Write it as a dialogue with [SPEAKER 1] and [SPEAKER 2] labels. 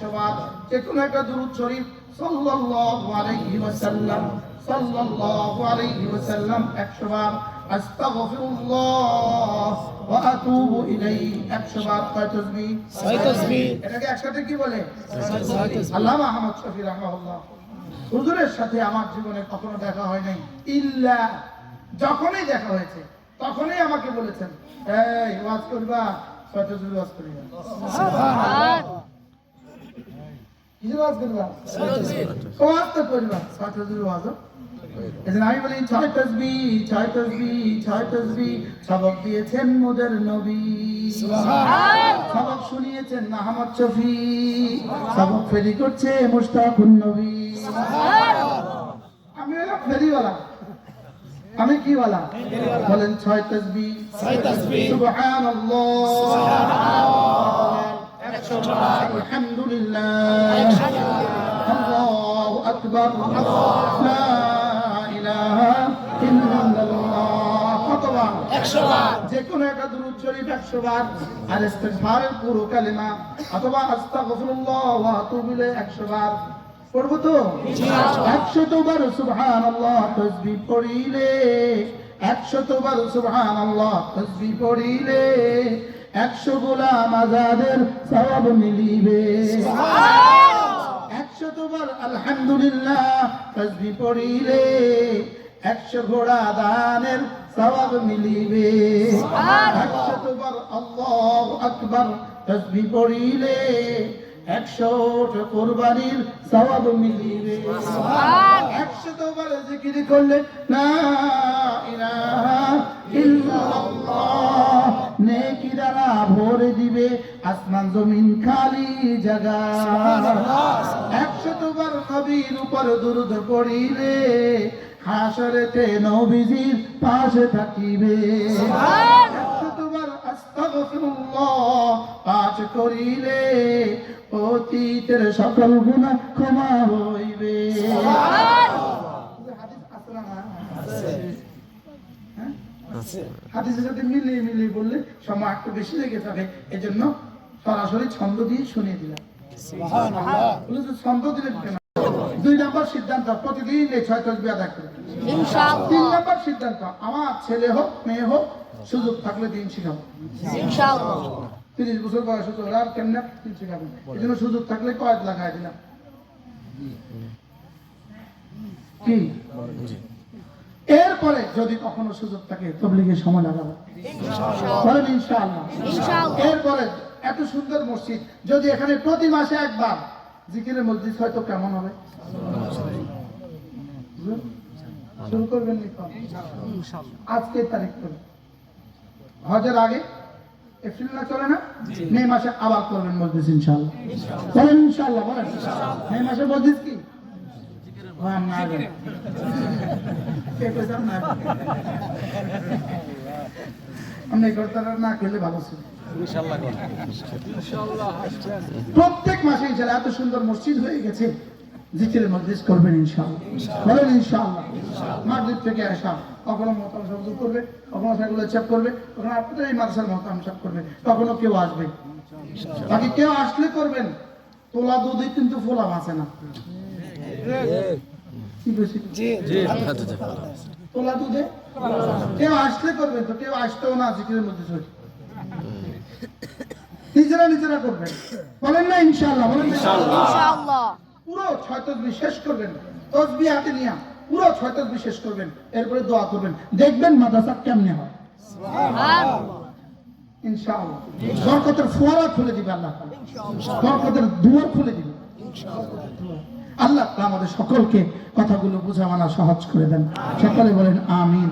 [SPEAKER 1] একশো বার যে কোনো একটা দুরুদ শরীফ সাল্লাল্লাহু আলাইহি ওয়াসাল্লাম সাল্লাল্লাহু আলাইহি ওয়াসাল্লাম একশো বার। আস্তাগফিরুল্লাহ ওয়া আতুবু ইলাইহি একশো বার। কয় তাসবিহ
[SPEAKER 2] ছয় তাসবিহ।
[SPEAKER 1] এটাকে একসাথে কি বলে? আল্লামা আহমদ শফি রাহমাহুল্লাহ। হুজুরের সাথে আমার জীবনে কখনো দেখা হয় নাই। ইল্লা। যখনই দেখা হয়েছে তখনই আমাকে বলেছেন এই ওয়াজ করবা? ছয়টা জুড়ে ওয়াজ করিবা কিসের ওয়াজ করবা ওয়াজ তো করবা ছয়টা জুড়ে ওয়াজ এজন্য আমি বলি ছয় তসবি ছয় তসবি ছয় তসবি। সবক দিয়েছেন মোদের নবী। সবক শুনিয়েছেন আহমদ শফি। সবক ফেরি করছে মুস্তাকুন নবী। আমি হলাম ফেরিওয়ালা। আমি কি বলেন ছয় তসবি।
[SPEAKER 2] তাসবিহ।
[SPEAKER 1] সুবহানাল্লাহ আলহামদুলিল্লাহ। আল্লাহু আকবার। লা ইলাহা ইল্লাল্লাহ। কতবার? যে কোনো একটা দুরূদ শরীফ 100 বার আর ইস্তিগফারের পুরো কালিমা। অথবা আস্তাগফিরুল্লাহ ওয়া আতুবু ইলাইহি 100 বার পড়ব তো? 100 বার সুবহানাল্লাহ তাসবিহ পড়িলে। 100 বার সুবহানাল্লাহ তাসবিহ পড়িলে। 100 গোলাম আজাদের সওয়াব মিলিবে। একশো তোমার আলহামদুলিল্লাহ তাসবিহ পড়িলে 100 ঘোড়া দানের সওয়াব মিলিবে। 100 তোমার আল্লাহু আকবার তাসবিহ পড়িলে 100 কোরবানির সওয়াব মিলিবে। 100 বার জিকির করলে না ইলাহা দিবে আসমান জমিন খালি জায়গা। একশত বার নবীর উপর দুরুদ পড়িলে হাসরেতে নবীজির পাশে থাকিবে। একশতবার পাঠ করিলে অতীতের সকল গুনাহ ক্ষমা হইবে হাদিস আছে না? হ্যাঁ? হাদিসের সাথে মিলিয়ে মিলিয়ে বললে সময় একটু বেশি লেগে যাবে। এজন্য সরাসরি ছন্দ দিয়ে শুনিয়ে দিলাম। ছন্দ দিলে দুই নম্বর সিদ্ধান্ত প্রতিদিন এই ছয় তসবি আদায় করবে তিন নম্বর সিদ্ধান্ত আমার ছেলে হোক মেয়ে হোক সুযোগ থাকলে দিন শিখাবো তিরিশ বছর বয়স ওরা আর কেমনে দিন শিখাবো? এই জন্য সুযোগ থাকলে কয়েক লাগাই দিলাম। কি? এরপরে যদি কখনো সুযোগ থাকে তবলিগের সময় লাগাবো। ইনশাআল্লাহ। এরপরে এত সুন্দর মসজিদ যদি এখানে প্রতি মাসে একবার জিকিরের মসজিদ হয়তো কেমন হবে? শুরু করবেন নি কখন? আজকে তারিখ করে হজের আগে এপ্রিল না চলে না? মে মাসে আবার করবেন মসজিদ ইনশাআল্লাহ। বলেন ইনশাআল্লাহ বলেন। মে মাসে মসজিদ কি হ্যাঁ, না রে। কে কইছে না? না খেলে ভালো ছিল প্রত্যেক মাসে ইনশাআল্লাহ এত সুন্দর মসজিদ হয়ে গেছে, জিকিরের মসজিদ করবেন ইনশাআল্লাহ বলেন ইনশাআল্লাহ থেকে আসা কখনো মোতাম শব্দ করবে, কখনো সেগুলো চেক করবে, কখনো আপনাদের এই মাদ্রাসার মোতাম চেক করবে, কখনো কেউ আসবে। বাকি কেউ আসলে করবেন, তোলা দুধে কিন্তু ফোলা আছে না। কি বেশি তোলা দুধে কেউ আসলে করবেন তো কেউ আসতেও না জিকিরের মধ্যে চলে নিজেরা নিজেরা করবেন। বলেন না ইনশাআল্লাহ বলেন ইনশাআল্লাহ। পুরো ছয় তসবি শেষ করবেন। তসবি হাতে নিয়ে পুরো ছয় তসবি শেষ করবেন। এরপরে দোয়া করবেন। দেখবেন মাদ্রাসা কেমনে হয়। ইনশাআল্লাহ। বরকতের ফোয়ারা খুলে দিবে আল্লাহ। বরকতের দুয়ার খুলে দিবে। আল্লাহ আমাদের সকলকে কথাগুলো বুঝা মানা সহজ করে দেন। সকলে বলেন আমিন।